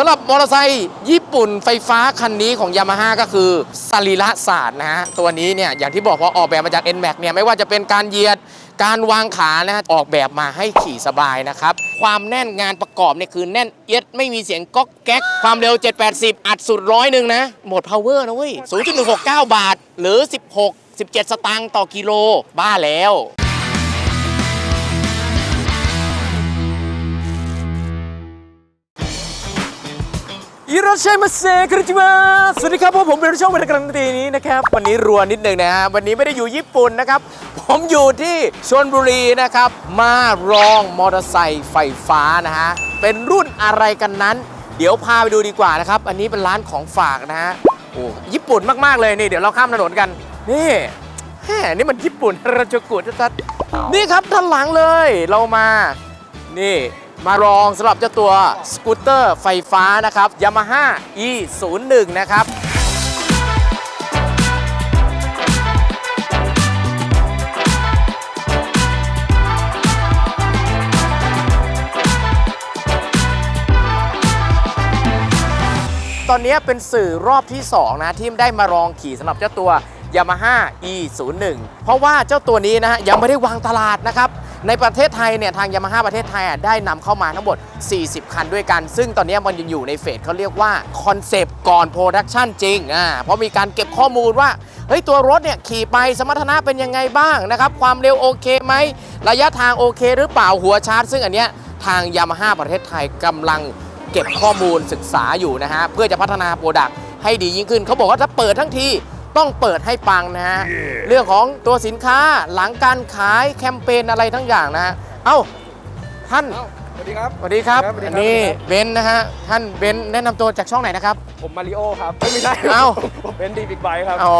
สำหรับมอเตอร์ไซค์ญี่ปุ่นไฟฟ้าคันนี้ของยามาฮ่าก็คือสรีระศาสตร์นะฮะ ตัวนี้เนี่ยอย่างที่บอกพอออกแบบมาจาก NMAX เนี่ยไม่ว่าจะเป็นการเหยียดการวางขานะฮะออกแบบมาให้ขี่สบายนะครับ ความแน่นงานประกอบเนี่ยคือแน่นเอียดไม่มีเสียงก๊อกแก๊ก ความเร็ว 780 อัดสุดร้อยหนึ่งนะ หมด power นะเว้ย0.169 บาทหรือ 16 17 สตางค์ต่อกิโลบ้าแล้ว อิราชัยมาเซคริจิมาสวัสดีครับพวกผมเป็นช่องบรรยากาศตีนี้นะครับ วันนี้รัวนิดหนึ่งนะฮะวันนี้ไม่ได้อยู่ญี่ปุ่นนะครับ ผมอยู่ที่ชลบุรีนะครับ มาลองมอเตอร์ไซค์ไฟฟ้านะฮะ เป็นรุ่นอะไรกันนั้น เดี๋ยวพาไปดูดีกว่านะครับ อันนี้เป็นร้านของฝากนะฮะโอ้ญี่ปุ่นมากๆเลยนี่เดี๋ยวเราข้ามถนนกัน นี่แหมนี่มันญี่ปุ่นราชกุชัดนี่ครับด้านหลังเลยเรามา นี่ มาลองสำหรับเจ้าตัวสกูตเตอร์ไฟฟ้านะครับ Yamaha e 0 1นะครับตอนนี้เป็นสื่อรอบที่ 2 นะที่ได้มาลองขี่สำหรับเจ้าตัว Yamaha e 0 1เพราะว่าเจ้าตัวนี้นะฮะยังไม่ได้วางตลาดนะครับ ในประเทศไทยเนี่ยทาง Yamaha ประเทศไทยอะได้นำเข้ามาทั้งหมด 40 คันด้วยกัน ซึ่งตอนนี้มันยังอยู่ในเฟสเขาเรียกว่าคอนเซปต์ก่อนโปรดักชันจริงอ่าเพราะมีการเก็บข้อมูลว่าเฮ้ยตัวรถเนี่ยขี่ไปสมรรถนะเป็นยังไงบ้างนะครับความเร็วโอเคไหมระยะทางโอเค หรือเปล่าหัวชาร์จ ซึ่งอันเนี้ยทาง Yamaha ประเทศไทยกำลังเก็บข้อมูลศึกษาอยู่นะฮะเพื่อจะพัฒนาโปรดักต์ให้ดียิ่งขึ้นเขาบอกว่าถ้าเปิดทั้งที ต้องเปิดให้ปังนะฮะเรื่องของตัวสินค้าหลังการขายแคมเปญอะไรทั้งอย่างนะฮะ เอ้า ท่านสวัสดีครับสวัสดีครับครับสวัสดีอัคนรับนี้สวัสดีครับเบนซ์นะฮะ ท่านเบนซ์แนะนำตัวจากช่องไหนนะครับ ผมมาริโอครับเอ้ยไม่ใช่เอ้าผมเป็นดีบิ๊กไบค์ครับ อ๋อ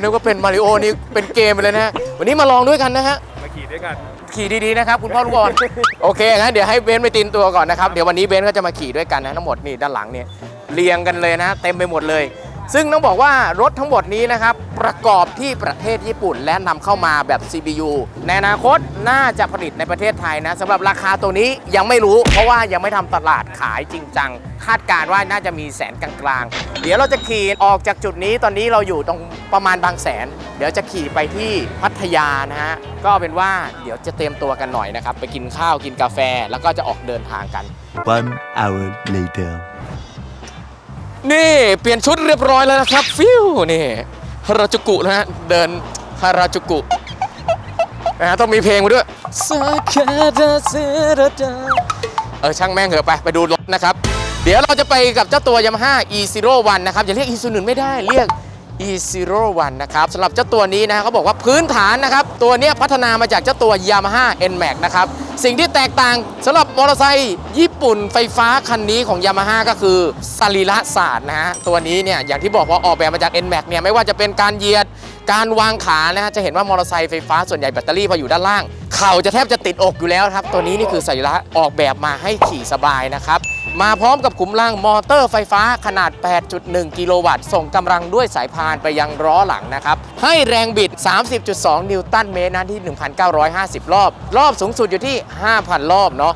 นึกว่าเป็นมาริโอนี่เป็นเกมไปเลยนะฮะ วันนี้มาลองด้วยกันนะฮะ มาขี่ด้วยกันขี่ดีๆนะครับคุณพ่อลูกบอลโอเคงั้นเดี๋ยวให้เบนซ์ไปตีนตัวก่อนนะครับ เดี๋ยววันนี้เบนซ์ก็จะมาขี่ด้วยกันนะทั้งหมดนี่ด้านหลังเนี่ยเรียงกันเลยนะ เต็มไปหมดเลย ซึ่งต้องบอกว่ารถทั้งหมดนี้นะครับ ประกอบที่ประเทศญี่ปุ่น และนำเข้ามาแบบ CBU ในอนาคตน่าจะผลิตในประเทศไทยนะสำหรับราคาตัวนี้ยังไม่รู้ เพราะว่ายังไม่ทำตลาดขายจริงจัง คาดการณ์ว่าน่าจะมีแสนกลางๆ เดี๋ยวเราจะขี่ออกจากจุดนี้ตอนนี้เราอยู่ตรงประมาณบางแสน เดี๋ยวจะขี่ไปที่พัทยานะฮะก็เป็นว่าเดี๋ยวจะเตรียมตัวกันหน่อยนะครับ ไปกินข้าวกินกาแฟแล้วก็จะออกเดินทางกัน One hour later. นี่เปลี่ยนชุดเรียบร้อยแล้วนะครับฟิวนี่ฮาราจูกุนะฮะเดินฮาราจูกุนะฮะต้องมีเพลงมาด้วยเออช่างแม่งเหอะไปไปดูรถนะครับ เดี๋ยวเราจะไปกับเจ้าตัวยามาฮ่า e 0 1นะครับอย่าเรียก e 0 1ไม่ได้เรียก e 0 1 นะครับสำหรับเจ้าตัวนี้นะเขาบอกว่าพื้นฐานนะครับ ตัวนี้พัฒนามาจากเจ้าตัว Yamaha NMAX นะครับ สิ่งที่แตกต่างสำหรับมอเตอร์ไซค์ญี่ปุ่นไฟฟ้าคันนี้ของ Yamaha ก็คือสรีระศาสตร์นะฮะ ตัวนี้เนี่ยอย่างที่บอกพอออกแบบมาจาก NMAX เนี่ยไม่ว่าจะเป็นการเหยียดการวางขานะฮะจะเห็นว่ามอเตอร์ไซค์ไฟฟ้าส่วนใหญ่แบตเตอรี่พออยู่ด้านล่าง เข่าจะแทบจะติดอกอยู่แล้วครับ ตัวนี้นี่คือสรีระออกแบบมาให้ขี่สบายนะครับ มาพร้อมกับขุมลังมอเตอร์ไฟฟ้าขนาด 8.1 กิโลวัตต์ ส่งกำลังด้วยสายพานไปยังล้อหลังนะครับ ให้แรงบิด 30.2 นิวตันเมตรนะที่ 1,950 รอบ รอบสูงสุดอยู่ที่ 5,000 รอบเนาะ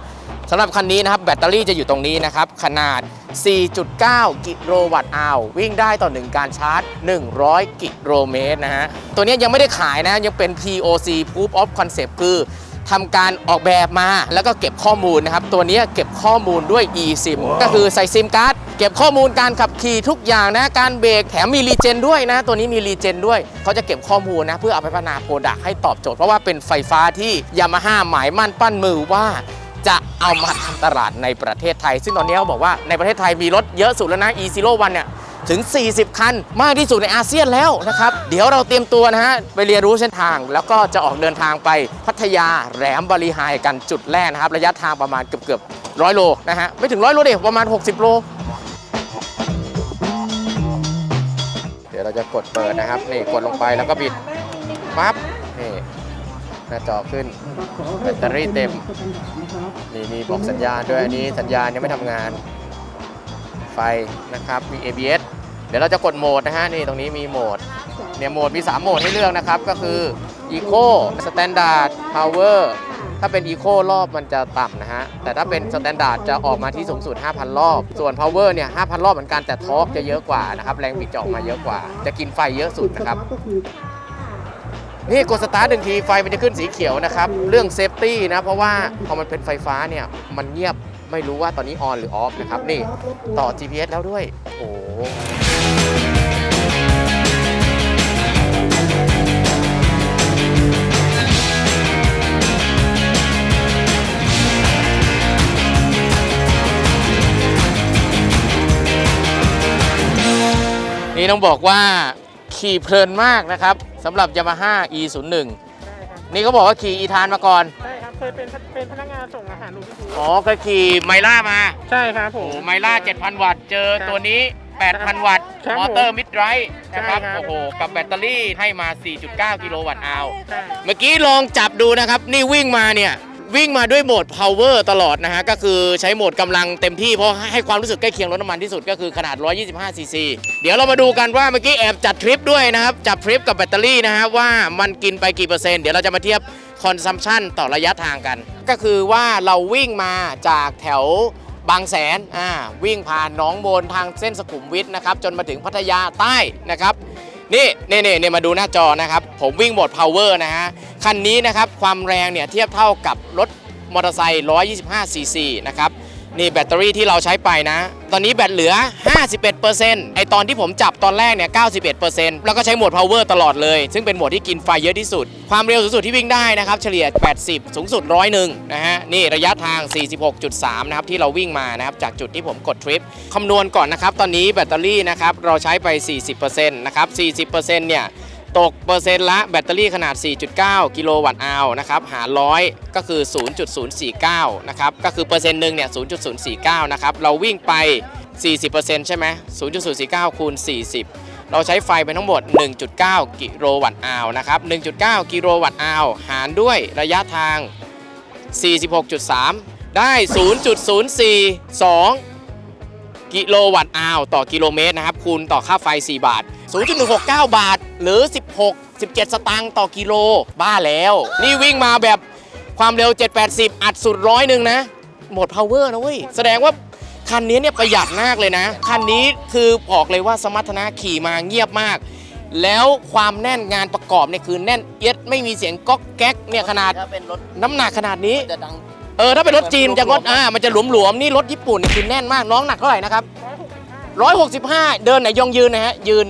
สำหรับคันนี้นะครับแบตเตอรี่จะอยู่ตรงนี้นะครับ ขนาด 4.9 กิโลวัตต์อาววิ่งได้ต่อ 1 การชาร์จ 100 กิโลเมตรนะฮะ ตัวนี้ยังไม่ได้ขายนะ ยังเป็น POC Proof of Concept คือ ทำการออกแบบมา แล้วก็เก็บข้อมูลนะครับ ตัวนี้เก็บข้อมูลด้วย eSIM ก็คือใส่ซิมการ์ดเก็บข้อมูลการขับขี่ทุกอย่างนะ การเบรกแถมมีรีเจนด้วยนะ ตัวนี้มีรีเจนด้วย เขาจะเก็บข้อมูลนะ เพื่อเอาไปพัฒนาโปรดักให้ตอบโจทย์ เพราะว่าเป็นไฟฟ้าที่ยามาฮ่าหมายมั่นปั้นมือว่าจะเอามาทำตลาดในประเทศไทย ซึ่งตอนนี้เขาบอกว่าในประเทศไทยมีรถเยอะสุดแล้วนะ e 0 1เนี่ย ถึง 40 คัน มากที่สุดในอาเซียนแล้วนะครับ เดี๋ยวเราเตรียมตัวนะฮะ ไปเรียนรู้เส้นทาง แล้วก็จะออกเดินทางไปพัทยาแหลมบริหายกันจุดแรกนะครับ ระยะทางประมาณเกือบเกือบร้อยโลนะฮะ ไม่ถึงร้อยโลเดียประมาณ 60 โล เดี๋ยวเราจะกดเปิดนะครับ นี่กดลงไปแล้วก็บิดปั๊บนี่หน้าจอขึ้นแบตเตอรี่เต็ม นี่มีบอกสัญญาณด้วยอันนี้สัญญาณยังไม่ทำงานไฟนะครับมี ABS เดี๋ยวเราจะกดโหมดนะฮะนี่ตรงนี้มีโหมดเนี่ยโหมดมี 3 โหมดให้เลือกนะครับ ก็คือ Eco Standard Power ถ้าเป็นอีโครอบมันจะต่ำนะฮะ แต่ถ้าเป็นสแตนดาร์ดจะออกมาที่สูงสุด 5,000 รอบ ส่วน Power เนี่ย 5,000 รอบเหมือนกันแต่ทอร์กจะเยอะกว่านะครับ แรงบิดจะออกมาเยอะกว่า จะกินไฟเยอะสุดนะครับ นี่กดสตาร์ทหนึ่งทีไฟมันจะขึ้นสีเขียวนะครับ เรื่องเซฟตี้นะ เพราะว่าพอมันเป็นไฟฟ้าเนี่ยมันเงียบไม่รู้ว่าตอนนี้ออนหรือออฟนะครับนี่ต่อ GPS แล้วด้วย โอ้ นี่ต้องบอกว่าขี่เพลินมากนะครับสำหรับ Yamaha E01 นี่เขาบอกว่าขี่อีธานมาก่อน ใช่ครับเคยเป็นเป็นพนักงานส่งอาหารหนูพิทูอ๋อเคยขี่ไมล่ามาใช่ครับผโอ้มโหไมล่า 7,000 วัตต์ เจอตัวนี้ 8,000 วัตต์ ครับมอเตอร์มิดไรท์นะครับ ใช่ครับ โอ้โห กับแบตเตอรี่ให้มา 4.9 กิโลวัตต์อาวใช่เมื่อกี้ลองจับดูนะครับ นี่วิ่งมาเนี่ย วิ่งมาด้วยโหมด power ตลอดนะฮะ ก็คือใช้โหมดกำลังเต็มที่เพราะให้ความรู้สึกใกล้เคียงรถน้ำมันที่สุดก็คือขนาด 125 ซีซี เดี๋ยวเรามาดูกันว่าเมื่อกี้แอบจัดทริปด้วยนะครับ จับทริปกับแบตเตอรี่นะฮะว่ามันกินไปกี่เปอร์เซ็นต์ เดี๋ยวเราจะมาเทียบคอนซัมชันต่อระยะทางกัน ก็คือว่าเราวิ่งมาจากแถวบางแสนอ่าวิ่งผ่านหนองโบนทางเส้นสุขุมวิทนะครับจนมาถึงพัทยาใต้นะครับ นี่นี่นี่นี่มาดูหน้าจอนะครับ ผมวิ่งโหมด power นะฮะ คันนี้นะครับ ความแรงเนี่ยเทียบเท่ากับรถมอเตอร์ไซค์125ซีซีนะครับ นี่แบตเตอรี่ที่เราใช้ไปนะ ตอนนี้แบตเหลือ 51%ไอตอนที่ผมจับตอนแรกเนี่ย 91%แล้วก็ใช้โหมด power ตลอดเลย ซึ่งเป็นโหมดที่กินไฟเยอะที่สุด ความเร็วสูงสุดที่วิ่งได้นะครับ เฉลี่ย 80 สูงสุด101นะฮะ นี่ระยะทาง 46.3 นะครับ ที่เราวิ่งมานะครับ จากจุดที่ผมกดทริปคำนวณก่อนนะครับ ตอนนี้แบตเตอรี่นะครับ เราใช้ไป 40%นะครับ 40%เนี่ย ตกเปอร์เซ็นต์ละแบตเตอรี่ขนาด 4.9 กิโลวัตต์อาวนะครับ หารร้อยก็คือ 0.049 นะครับ ก็คือเปอร์เซ็นต์หนึ่งเนี่ย 0.049 นะครับ เราวิ่งไป 40%ใช่ไหม0.049 คูณ 40 เราใช้ไฟไปทั้งหมด 1.9 กิโลวัตต์อาวนะครับ 1.9 กิโลวัตต์อาวหารด้วยระยะทาง 46.3 ได้ 0.042 กิโลวัตต์อาวต่อกิโลเมตรนะครับคูณต่อค่าไฟ 4 บาท 0.169 บาท หรือ 16 17 สตางค์ต่อกิโลบ้าแล้ว นี่วิ่งมาแบบความเร็ว 780 อัดสุดร้อยหนึ่งนะ หมด power นะเว้ย แสดงว่าคันนี้เนี่ยประหยัดมากเลยนะ คันนี้คือบอกเลยว่าสมรรถนะขี่มาเงียบมาก แล้วความแน่นงานประกอบเนี่ยคือแน่นเอียดไม่มีเสียงก๊อกแก๊กเนี่ยขนาดถ้าเป็นรถน้ำหนักขนาดนี้ จะดัง เออถ้าเป็นรถจีนจะงดอ่ามันจะหลวมๆนี่รถญี่ปุ่นนี่คือแน่นมากน้องหนักเท่าไหร่นะครับ165 เดินไหนยองยืนนะฮะยืน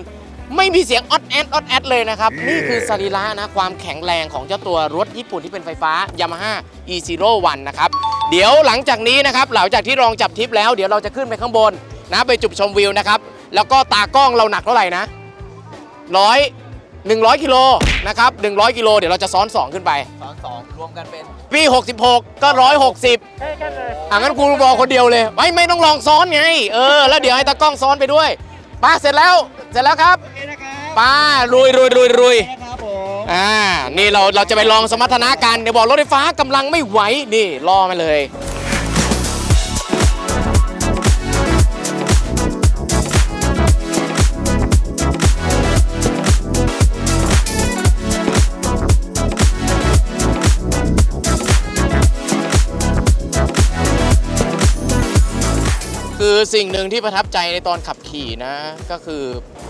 ไม่มีเสียงออดแอดออดแอดเลยนะครับ นี่คือสรีระนะความแข็งแรงของเจ้าตัวรถญี่ปุ่นที่เป็นไฟฟ้า Yamaha e 0 1นะครับ เดี๋ยวหลังจากนี้นะครับหลังจากที่ลองจับทิปแล้วเดี๋ยวเราจะขึ้นไปข้างบนนะไปจุดชมวิวนะครับ แล้วก็ตากล้องเราหนักเท่าไหร่นะร้อย100กิโลนะครับ100กิโลเดี๋ยวเราจะซ้อน 2 ขึ้นไปสองสองรวมกันเป็น พี่ 66 ก็ 160 ใช่กันเลยอะงั้นกูบอกคนเดียวเลย ไม่ไม่ต้องลองซ้อนไง เออ แล้วเดี๋ยวให้ตากล้องซ้อนไปด้วยป้าเสร็จแล้วเสร็จแล้วครับป้าลุยลุยลุยลุยอ่า นี่เราเราจะไปลองสมรรถนะกัน เดี๋ยวบอกรถไฟฟ้ากำลังไม่ไหว นี่ รอมาเลย คือสิ่งหนึ่งที่ประทับใจในตอนขับขี่นะ ก็คือ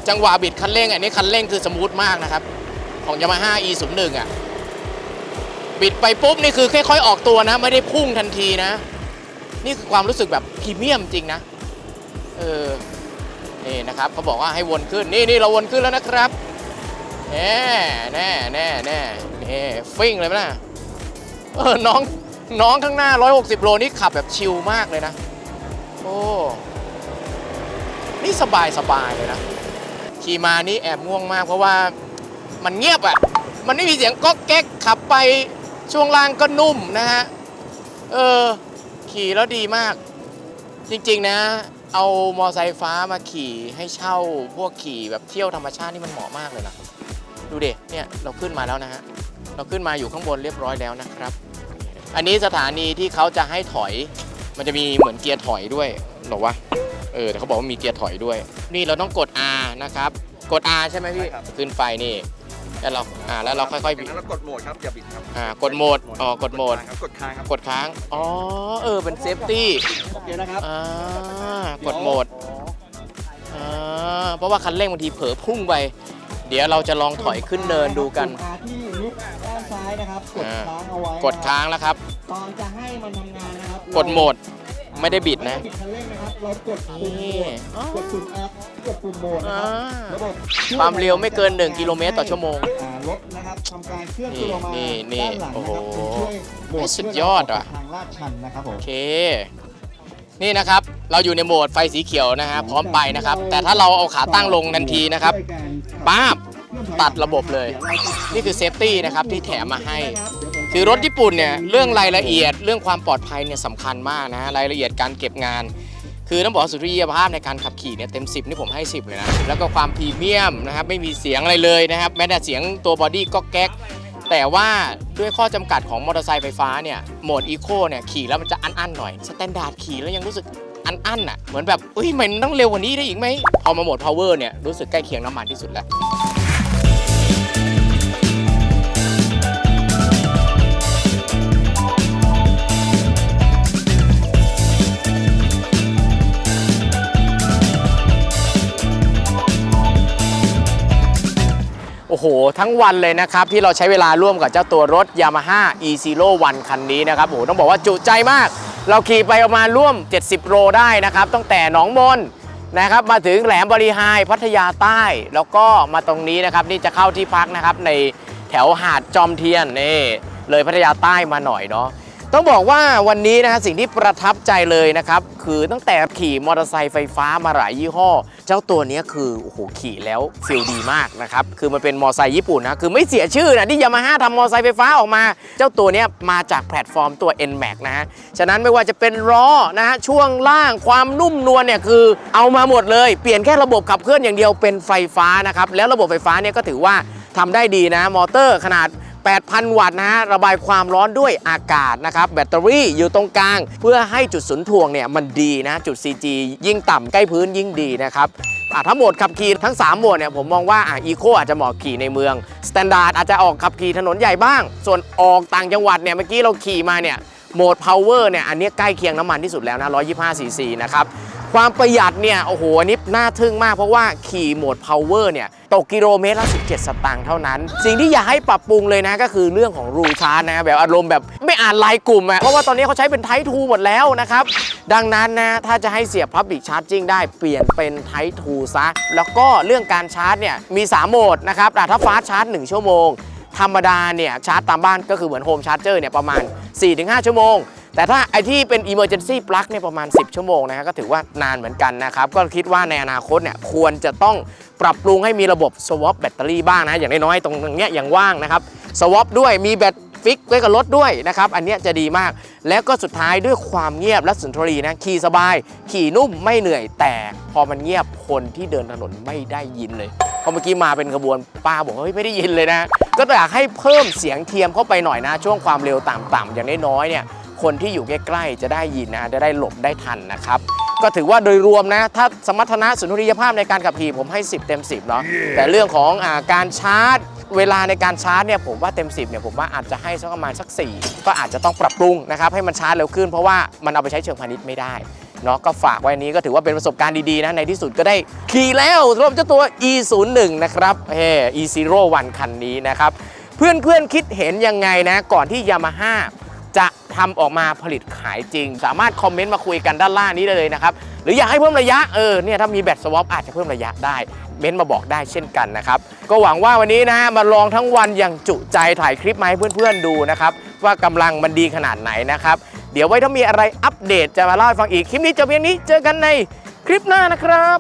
จังหวะบิดคันเร่งอันนี้คันเร่งคือสมูทมากนะครับ ของ Yamaha e 0 1อะ บิดไปปุ๊บ นี่คือค่อยๆออกตัวนะ ไม่ได้พุ่งทันทีนะ นี่คือความรู้สึกแบบพรีเมียมจริงนะ เออ นี่นะครับเขาบอกว่าให้วนขึ้น นี่นี่เราวนขึ้นแล้วนะครับแน่แน่แน่แน่นี่ฟิ่งเลยไหมนะเออน้องน้องข้างหน้า 160 โลนี่ขับแบบชิลมากเลยนะ โอ้ นี่สบายสบายเลยนะ ขี่มานี่แอบง่วงมากเพราะว่ามันเงียบอะ่ะ มันไม่มีเสียงก๊อกแก๊กขับไปช่วงล่างก็นุ่มนะฮะ เออ ขี่แล้วดีมาก จริงๆนะ เอามอไซค์ฟ้ามาขี่ให้เช่าพวกขี่แบบเที่ยวธรรมชาตินี่มันเหมาะมากเลยนะ ดูเด็เนี่ยเราขึ้นมาแล้วนะฮะ เราขึ้นมาอยู่ข้างบนเรียบร้อยแล้วนะครับ อันนี้สถานีที่เขาจะให้ถอย มันจะมีเหมือนเกียร์ถอยด้วยหรอวะ เออแต่เขาบอกว่ามีเกียร์ถอยด้วย นี่เราต้องกด R นะครับ กด R ใช่ไหมพี่ ใช่ครับ ขึ้นไปนี่ แล้วเรา อ่า แล้วเราค่อยๆบิดแล้วเรากดโหมดครับอย่าบิดครับอ่ากดโหมดอ๋อกดโหมด ครับกดค้างครับกดค้าง อ๋อ เออ เป็นเซฟตี้โอเคนะครับอ่า กดโหมด อ่า เพราะว่าคันเร่งบางทีเผลอพุ่งไป เดี๋ยวเราจะลองถอยขึ้นเนินดูกันปุ่ม R ที่ลิฟต์ด้านซ้ายนะครับ กดอ่าค้างเอาไว้กดค้างแล้วครับ ตอนจะให้มันทำงานนะครับกดโหมด ไม่ได้บิดนะไม่ไบิดคันเร่งนะครับ เรากดปุ่มโหมนี่ดอ๋อกดปุ่ม R กดปุ่มโหมดนะอ่าครับระบบช่ยความเร็วไม่เกิน 1 กิโลเมตรต่อชั่วโมง อ่ารถนะครับทำการเคลื่อนตัวมานี่นี่ด้านหลังโอ้โหนะครับเป็นช่วยโหมดสุดยอดว่ะ ทางลาดชันนะครับผม โอเค นี่นะครับ เราอยู่ในโหมดไฟสีเขียวนะฮะพร้อมไปนะครับ แต่ถ้าเราเอาขาตั้งลงทันทีนะครับช่วยกันขัป๊าบเคลื่อนถอยตัดระบบเลยดี๋วราจะนี่คือเซฟตี้นะครับที่แถมมาให้ เดี๋ยวผม คือรถญี่ปุ่นเนี่ยเรื่องรายละเอียด เรื่องความปลอดภัยเนี่ยสำคัญมากนะรายละเอียดการเก็บงาน คือต้องบอกว่าสุริยภาพในการขับขี่เนี่ยเต็ม 10 นี่ผมให้ 10 เลยนะ แล้วก็ความพรีเมียมนะครับไม่มีเสียงอะไรเลยนะครับ แม้แต่เสียงตัวบอดี้ก็แก๊ก แต่ว่าด้วยข้อจำกัดของมอเตอร์ไซค์ไฟฟ้าเนี่ยโหมดอีโคเนี่ยขี่แล้วมันจะอันๆหน่อยสแตนดาร์ดขี่แล้วยังรู้สึกอันๆอะเหมือนแบบอุ้ยมันต้องเร็วกว่านี้ได้อีกไหมพอมาโหมด power เนี่ยรู้สึกใกล้เคียงน้ำมันที่สุดแล้ว โอ้โห ทั้งวันเลยนะครับ ที่เราใช้เวลาร่วมกับเจ้าตัวรถ Yamaha e 0 1 คันนี้นะครับโอ้โหต้องบอกว่าจุใจมาก เราขี่ไปประมาณร่วม 70 โลได้นะครับ ตั้งแต่หนองมนนะครับมาถึงแหลมบริหายพัทยาใต้ แล้วก็มาตรงนี้นะครับนี่จะเข้าที่พักนะครับในแถวหาดจอมเทียนนี่เลยพัทยาใต้มาหน่อยเนาะ ต้องบอกว่าวันนี้นะฮะสิ่งที่ประทับใจเลยนะครับ คือตั้งแต่ขี่มอเตอร์ไซค์ไฟฟ้ามาหลายยี่ห้อ เจ้าตัวนี้คือโอ้โหขี่แล้วฟีลดีมากนะครับ คือมันเป็นมอเตอร์ไซค์ญี่ปุ่นนะ คือไม่เสียชื่อนะที่ยามาฮ่าทำมอเตอร์ไซค์ไฟฟ้าออกมา เจ้าตัวนี้มาจากแพลตฟอร์มตัว NMAX นะฮะ ฉะนั้นไม่ว่าจะเป็นล้อนะฮะช่วงล่างความนุ่มนวลเนี่ยคือเอามาหมดเลย เปลี่ยนแค่ระบบขับเคลื่อนอย่างเดียวเป็นไฟฟ้านะครับแล้วระบบไฟฟ้าเนี่ยก็ถือว่าทำได้ดีนะมอเตอร์ขนาด 8,000 วัตต์นะฮะระบายความร้อนด้วยอากาศนะครับแบตเตอรี่อยู่ตรงกลาง เพื่อให้จุดศูนย์ถ่วงเนี่ยมันดีนะจุด CG ยิ่งต่ำใกล้พื้นยิ่งดีนะครับอะทั้งโหมดขับขี่ทั้ง3โหมดเนี่ยผมมองว่าอะอีโคอาจจะเหมาะขี่ในเมืองสแตนดาร์ดอาจจะออกขับขี่ถนนใหญ่บ้าง ส่วนออกต่างจังหวัดเนี่ยเมื่อกี้เราขี่มาเนี่ยโหมด power เนี่ยอันนี้ใกล้เคียงน้ำมันที่สุดแล้วนะ125 cc นะครับ ความประหยัดเนี่ยโอ้โหอันนี้น่าทึ่งมากเพราะว่าขี่โหมด power เนี่ยตกกิโลเมตรละ 17 สตางค์เท่านั้น สิ่งที่อยากให้ปรับปรุงเลยนะก็คือเรื่องของรูชาร์จนะแบบอารมณ์แบบไม่อ่านลน์กลุ่มอะเพราะว่าตอนนี้เขาใช้เป็นไททูหมดแล้วนะครับ ดังนั้นนะถ้าจะให้เสียบ Public Charging ได้เปลี่ยนเป็นไททูซะ แล้วก็เรื่องการชาร์จเนี่ยมี 3 โหมดนะครับถ้าฟาชาร์จ 1 ชั่วโมง ธรรมดาเนี่ยชาร์จตามบ้านก็คือเหมือนโฮมชาร์จเจอร์เนี่ยประมาณ 4-5 ชั่วโมง แต่ถ้าไอที่เป็น Emergency Plug เนี่ยประมาณ 10 ชั่วโมงนะฮะก็ถือว่านานเหมือนกันนะครับ ก็คิดว่าในอนาคตเนี่ยควรจะต้องปรับปรุงให้มีระบบ swap แบตเตอรี่บ้างนะ อย่างน้อยๆตรงเนี้ยยังว่างนะครับ swap ด้วยมีแบตฟิกไว้กับรถด้วยนะครับ อันนี้จะดีมาก แล้วก็สุดท้ายด้วยความเงียบและสุนทรีนะ ขี่สบาย ขี่นุ่มไม่เหนื่อยแต่พอมันเงียบคนที่เดินถนนไม่ได้ยินเลยเพราเมื่อกี้มาเป็นขบวนป้าบอกเฮ้ยไม่ได้ยินเลยนะ ก็อยากให้เพิ่มเสียงเทียมเข้าไปหน่อยนะ ช่วงความเร็วต่ำๆอย่างน้อยๆเนี่ย คนที่อยู่ใกล้ๆจะได้ยินนะจะได้หลบได้ทันนะครับก็ถือว่าโดยรวมนะ ถ้าสมรรถนะสุนทรียภาพในการขับขี่ผมให้ 10 เต็ม 10 เนาะแต่เรื่องของอาการชาร์จ เวลาในการชาร์จเนี่ยผมว่าเต็ม 10เนี่ยผมว่าอาจจะให้สักประมาณสัก 4 ก็อาจจะต้องปรับปรุงนะครับให้มันชาร์จเร็วขึ้นเพราะว่ามันเอาไปใช้เชิงพาณิชย์ไม่ได้เนาะก็ฝากไว้อันนี้ก็ถือว่าเป็นประสบการณ์ดีๆนะ ในที่สุดก็ได้ขี่แล้วสำหรับเจ้าตัว e 0 1 นะครับเฮ้ e 0 1 คันนี้นะครับ เพื่อนๆคิดเห็นยังไงนะ ก่อนที่ Yamaha จะ ทำออกมาผลิตขายจริง สามารถคอมเมนต์มาคุยกันด้านล่างนี้ได้เลยนะครับ หรืออยากให้เพิ่มระยะเออเนี่ยถ้ามีแบตสวอปอาจจะเพิ่มระยะได้เม้นต์มาบอกได้เช่นกันนะครับ ก็หวังว่าวันนี้นะฮะมาลองทั้งวันอย่างจุใจถ่ายคลิปมาให้เพื่อนๆดูนะครับ ว่ากำลังมันดีขนาดไหนนะครับ เดี๋ยวไว้ถ้ามีอะไรอัปเดตจะมาเล่าให้ฟังอีกคลิปนี้จบเพียงนี้เจอกันในคลิปหน้านะครับ